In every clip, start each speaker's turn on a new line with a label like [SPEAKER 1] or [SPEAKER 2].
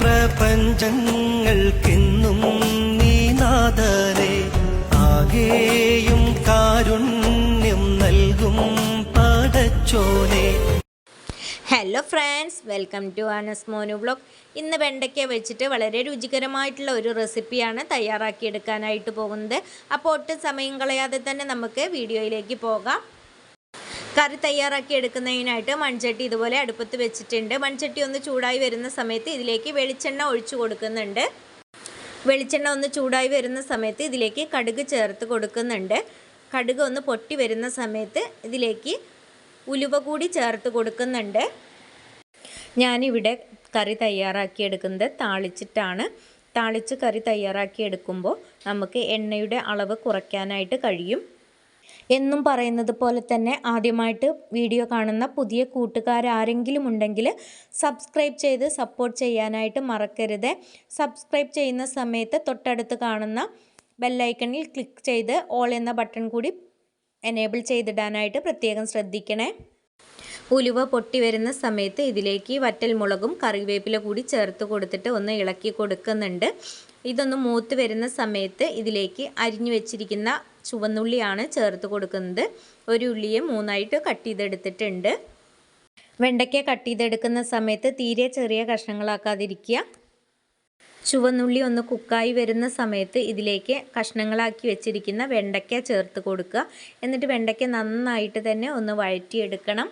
[SPEAKER 1] പ്രപഞ്ചങ്ങൾക്കെന്നും നീ നാദരെ ആകെയും കാരുണ്യം നൽകും പടച്ചോനെ.
[SPEAKER 2] Hello friends welcome to Anas Monu blog ഇന്ന് വെണ്ടയ്ക്ക വെച്ചിട്ട് വളരെ രുചികരമായിട്ടുള്ള ഒരു റെസിപ്പിയാണ് തയ്യാറാക്കിയെടുക്കാനായിട്ട് പോകുന്നത്. അപ്പോൾ ഒട്ടും സമയം കളയാതെ തന്നെ നമുക്ക് വീഡിയോയിലേക്ക് പോകാം. കറി തയ്യാറാക്കി എടുക്കുന്നതിനായിട്ട് മൺചട്ടി ഇതുപോലെ അടുപ്പത്ത് വെച്ചിട്ടുണ്ട്. മൺചട്ടി ഒന്ന് ചൂടായി വരുന്ന സമയത്ത് ഇതിലേക്ക് വെളിച്ചെണ്ണ ഒഴിച്ചു കൊടുക്കുന്നുണ്ട്. വെളിച്ചെണ്ണ ഒന്ന് ചൂടായി വരുന്ന സമയത്ത് ഇതിലേക്ക് കടുക് ചേർത്ത് കൊടുക്കുന്നുണ്ട്. കടുക് ഒന്ന് പൊട്ടി വരുന്ന സമയത്ത് ഇതിലേക്ക് ഉലുവ കൂടി ചേർത്ത് കൊടുക്കുന്നുണ്ട്. ഞാനിവിടെ കറി തയ്യാറാക്കി എടുക്കുന്നത് താളിച്ചിട്ടാണ്. താളിച്ച് കറി തയ്യാറാക്കി എടുക്കുമ്പോൾ നമുക്ക് എണ്ണയുടെ അളവ് കുറയ്ക്കാനായിട്ട് കഴിയും. എന്നും പറയുന്നത് പോലെ തന്നെ ആദ്യമായിട്ട് വീഡിയോ കാണുന്ന പുതിയ കൂട്ടുകാരാരെങ്കിലും ഉണ്ടെങ്കിൽ സബ്സ്ക്രൈബ് ചെയ്ത് സപ്പോർട്ട് ചെയ്യാനായിട്ട് മറക്കരുത്. സബ്സ്ക്രൈബ് ചെയ്യുന്ന സമയത്ത് തൊട്ടടുത്ത് കാണുന്ന ബെല്ലൈക്കണിൽ ക്ലിക്ക് ചെയ്ത് ഓൾ എന്ന ബട്ടൺ കൂടി എനേബിൾ ചെയ്തിടാനായിട്ട് പ്രത്യേകം ശ്രദ്ധിക്കണേ. ഉലുവ പൊട്ടി വരുന്ന സമയത്ത് ഇതിലേക്ക് വറ്റൽ മുളകും കറിവേപ്പില കൂടി ചേർത്ത് കൊടുത്തിട്ട് ഒന്ന് ഇളക്കി കൊടുക്കുന്നുണ്ട്. ഇതൊന്ന് മൂത്ത് വരുന്ന സമയത്ത് ഇതിലേക്ക് അരിഞ്ഞു വെച്ചിരിക്കുന്ന ചുവന്നുള്ളിയാണ് ചേർത്ത് കൊടുക്കുന്നത്. ഒരു ഉള്ളിയെ മൂന്നായിട്ട് കട്ട് ചെയ്തെടുത്തിട്ടുണ്ട്. വെണ്ടയ്ക്ക കട്ട് ചെയ്തെടുക്കുന്ന സമയത്ത് തീരെ ചെറിയ കഷ്ണങ്ങളാക്കാതിരിക്കുക. ചുവന്നുള്ളി ഒന്ന് കുക്കായി വരുന്ന സമയത്ത് ഇതിലേക്ക് കഷ്ണങ്ങളാക്കി വെച്ചിരിക്കുന്ന വെണ്ടയ്ക്ക ചേർത്ത് കൊടുക്കുക. എന്നിട്ട് വെണ്ടയ്ക്ക നന്നായിട്ട് തന്നെ ഒന്ന് വഴറ്റിയെടുക്കണം.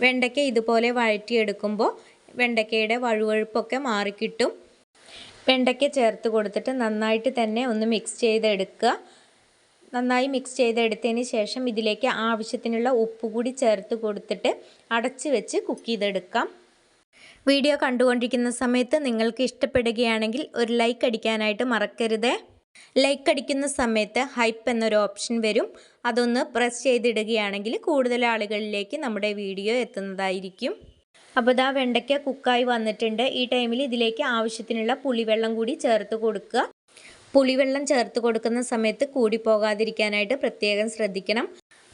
[SPEAKER 2] വെണ്ടയ്ക്ക ഇതുപോലെ വഴറ്റിയെടുക്കുമ്പോൾ വെണ്ടയ്ക്കയുടെ വഴുവഴുപ്പൊക്കെ മാറിക്കിട്ടും. വെണ്ടയ്ക്ക ചേർത്ത് കൊടുത്തിട്ട് നന്നായിട്ട് തന്നെ ഒന്ന് മിക്സ് ചെയ്തെടുക്കുക. നന്നായി മിക്സ് ചെയ്തെടുത്തതിന് ശേഷം ഇതിലേക്ക് ആവശ്യത്തിനുള്ള ഉപ്പ് കൂടി ചേർത്ത് കൊടുത്തിട്ട് അടച്ച് വെച്ച് കുക്ക് ചെയ്തെടുക്കാം. വീഡിയോ കണ്ടുകൊണ്ടിരിക്കുന്ന സമയത്ത് നിങ്ങൾക്ക് ഇഷ്ടപ്പെടുകയാണെങ്കിൽ ഒരു ലൈക്ക് അടിക്കാനായിട്ട് മറക്കരുത്. ലൈക്ക് അടിക്കുന്ന സമയത്ത് ഹൈപ്പ് എന്നൊരു ഓപ്ഷൻ വരും. അതൊന്ന് പ്രസ് ചെയ്തിടുകയാണെങ്കിൽ കൂടുതൽ ആളുകളിലേക്ക് നമ്മുടെ വീഡിയോ എത്തുന്നതായിരിക്കും. അപ്പോൾ ഇതാ വെണ്ടയ്ക്ക കുക്കായി വന്നിട്ടുണ്ട്. ഈ ടൈമിൽ ഇതിലേക്ക് ആവശ്യത്തിനുള്ള പുളിവെള്ളം കൂടി ചേർത്ത് കൊടുക്കുക. പുളിവെള്ളം ചേർത്ത് കൊടുക്കുന്ന സമയത്ത് കൂടി പോകാതിരിക്കാനായിട്ട് പ്രത്യേകം ശ്രദ്ധിക്കണം.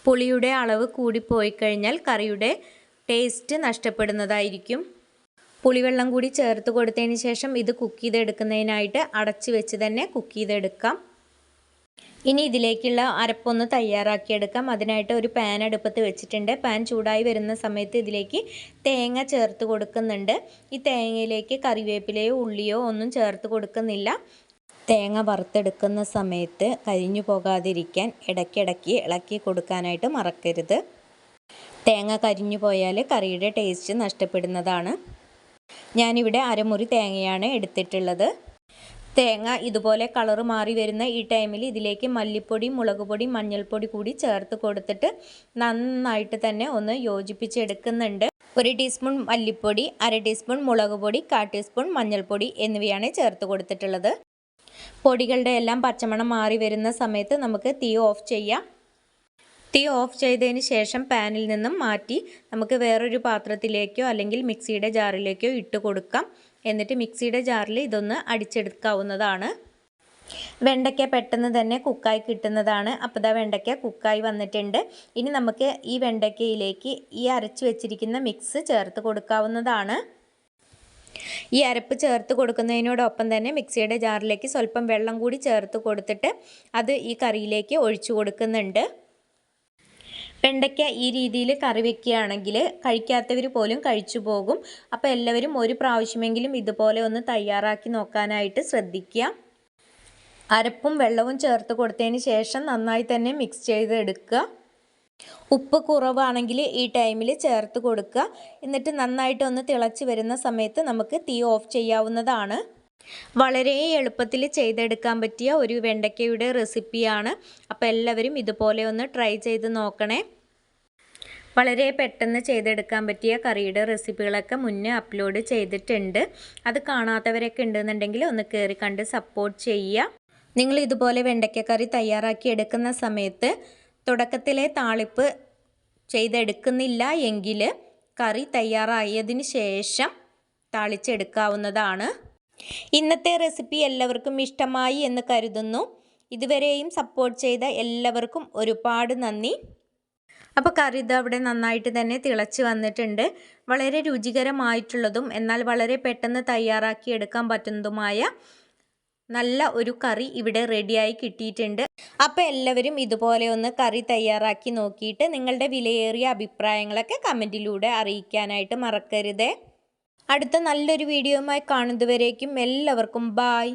[SPEAKER 2] പുളിയുടെ അളവ് കൂടി പോയി കഴിഞ്ഞാൽ കറിയുടെ ടേസ്റ്റ് നഷ്ടപ്പെടുന്നതായിരിക്കും. പുളിവെള്ളം കൂടി ചേർത്ത് കൊടുത്തതിന് ശേഷം ഇത് കുക്ക് ചെയ്തെടുക്കുന്നതിനായിട്ട് അടച്ചു വെച്ച് തന്നെ കുക്ക് ചെയ്തെടുക്കാം. ഇനി ഇതിലേക്കുള്ള അരപ്പൊന്ന് തയ്യാറാക്കിയെടുക്കാം. അതിനായിട്ട് ഒരു പാൻ അടുപ്പത്ത് വെച്ചിട്ടുണ്ട്. പാൻ ചൂടായി വരുന്ന സമയത്ത് ഇതിലേക്ക് തേങ്ങ ചേർത്ത് കൊടുക്കുന്നുണ്ട്. ഈ തേങ്ങയിലേക്ക് കറിവേപ്പിലയോ ഉള്ളിയോ ഒന്നും ചേർത്ത് കൊടുക്കുന്നില്ല. തേങ്ങ വറുത്തെടുക്കുന്ന സമയത്ത് കരിഞ്ഞു പോകാതിരിക്കാൻ ഇടയ്ക്കിടയ്ക്ക് ഇളക്കി കൊടുക്കാനായിട്ട് മറക്കരുത്. തേങ്ങ കരിഞ്ഞു പോയാൽ കറിയുടെ ടേസ്റ്റ് നഷ്ടപ്പെടുന്നതാണ്. ഞാനിവിടെ അരമുറി തേങ്ങയാണ് എടുത്തിട്ടുള്ളത്. തേങ്ങ ഇതുപോലെ കളർ മാറി വരുന്ന ഈ ടൈമിൽ ഇതിലേക്ക് മല്ലിപ്പൊടി മുളക് പൊടി മഞ്ഞൾപ്പൊടി കൂടി ചേർത്ത് കൊടുത്തിട്ട് നന്നായിട്ട് തന്നെ ഒന്ന് യോജിപ്പിച്ചെടുക്കുന്നുണ്ട്. ഒരു ടീസ്പൂൺ മല്ലിപ്പൊടി അര ടീസ്പൂൺ മുളക് പൊടി കാ ടീസ്പൂൺ മഞ്ഞൾപ്പൊടി എന്നിവയാണ് ചേർത്ത് കൊടുത്തിട്ടുള്ളത്. പൊടികളുടെ എല്ലാം പച്ചമണം മാറി വരുന്ന സമയത്ത് നമുക്ക് തീ ഓഫ് ചെയ്യാം. തീ ഓഫ് ചെയ്തതിന് ശേഷം പാനിൽ നിന്നും മാറ്റി നമുക്ക് വേറൊരു പാത്രത്തിലേക്കോ അല്ലെങ്കിൽ മിക്സിയുടെ ജാറിലേക്കോ ഇട്ട് കൊടുക്കാം. എന്നിട്ട് മിക്സിയുടെ ജാറിൽ ഇതൊന്ന് അടിച്ചെടുക്കാവുന്നതാണ്. വെണ്ടയ്ക്ക പെട്ടെന്ന് തന്നെ കുക്കായി കിട്ടുന്നതാണ്. അപ്പോൾ ഇതാ വെണ്ടയ്ക്ക കുക്കായി വന്നിട്ടുണ്ട്. ഇനി നമുക്ക് ഈ വെണ്ടയ്ക്കയിലേക്ക് ഈ അരച്ചു വെച്ചിരിക്കുന്ന മിക്സ് ചേർത്ത് കൊടുക്കാവുന്നതാണ്. ഈ അരപ്പ് ചേർത്ത് കൊടുക്കുന്നതിനോടൊപ്പം തന്നെ മിക്സിയുടെ ജാറിലേക്ക് സ്വല്പം വെള്ളം കൂടി ചേർത്ത് കൊടുത്തിട്ട് അത് ഈ കറിയിലേക്ക് ഒഴിച്ചു കൊടുക്കുന്നുണ്ട്. വെണ്ടയ്ക്ക ഈ രീതിയിൽ കറി വെക്കുകയാണെങ്കിൽ കഴിക്കാത്തവർ പോലും കഴിച്ചു പോകും. അപ്പോൾ എല്ലാവരും ഒരു പ്രാവശ്യമെങ്കിലും ഇതുപോലെ ഒന്ന് തയ്യാറാക്കി നോക്കാനായിട്ട് ശ്രദ്ധിക്കുക. അരപ്പും വെള്ളവും ചേർത്ത് കൊടുത്തതിന് ശേഷം നന്നായി തന്നെ മിക്സ് ചെയ്ത് എടുക്കുക ഉപ്പ് കുറവാണെങ്കിൽ ഈ ടൈമിൽ ചേർത്ത് കൊടുക്കുക. എന്നിട്ട് നന്നായിട്ട് ഒന്ന് തിളച്ച് വരുന്ന സമയത്ത് നമുക്ക് തീ ഓഫ് ചെയ്യാവുന്നതാണ്. വളരെ എളുപ്പത്തിൽ ചെയ്തെടുക്കാൻ പറ്റിയ ഒരു വെണ്ടയ്ക്കയുടെ റെസിപ്പിയാണ്. അപ്പോൾ എല്ലാവരും ഇതുപോലെ ഒന്ന് ട്രൈ ചെയ്ത് നോക്കണേ. വളരെ പെട്ടെന്ന് ചെയ്തെടുക്കാൻ പറ്റിയ കറിയുടെ റെസിപ്പികളൊക്കെ മുന്നേ അപ്ലോഡ് ചെയ്തിട്ടുണ്ട്. അത് കാണാത്തവരൊക്കെ ഉണ്ടെന്നുണ്ടെങ്കിൽ ഒന്ന് കയറി കണ്ട് സപ്പോർട്ട് ചെയ്യുക. നിങ്ങൾ ഇതുപോലെ വെണ്ടയ്ക്ക കറി തയ്യാറാക്കി എടുക്കുന്ന സമയത്ത് തുടക്കത്തിലെ താളിപ്പ് ചെയ്തെടുക്കുന്നില്ല എങ്കിൽ കറി തയ്യാറായതിന് ശേഷം താളിച്ചെടുക്കാവുന്നതാണ്. ഇന്നത്തെ റെസിപ്പി എല്ലാവർക്കും ഇഷ്ടമായി എന്ന് കരുതുന്നു. ഇതുവരെയും സപ്പോർട്ട് ചെയ്ത എല്ലാവർക്കും ഒരുപാട് നന്ദി. അപ്പോൾ കറി ഇത് അവിടെ നന്നായിട്ട് തന്നെ തിളച്ച് വന്നിട്ടുണ്ട്. വളരെ രുചികരമായിട്ടുള്ളതും എന്നാൽ വളരെ പെട്ടെന്ന് തയ്യാറാക്കി എടുക്കാൻ പറ്റുന്നതുമായ നല്ല ഒരു കറി ഇവിടെ റെഡിയായി കിട്ടിയിട്ടുണ്ട്. അപ്പോൾ എല്ലാവരും ഇതുപോലെ ഒന്ന് കറി തയ്യാറാക്കി നോക്കിയിട്ട് നിങ്ങളുടെ വിലയേറിയ അഭിപ്രായങ്ങളൊക്കെ കമന്റിലൂടെ അറിയിക്കാനായിട്ട് മറക്കരുതേ. അടുത്ത നല്ലൊരു വീഡിയോയുമായി കാണുന്നതുവരേക്കും എല്ലാവർക്കും ബായ്.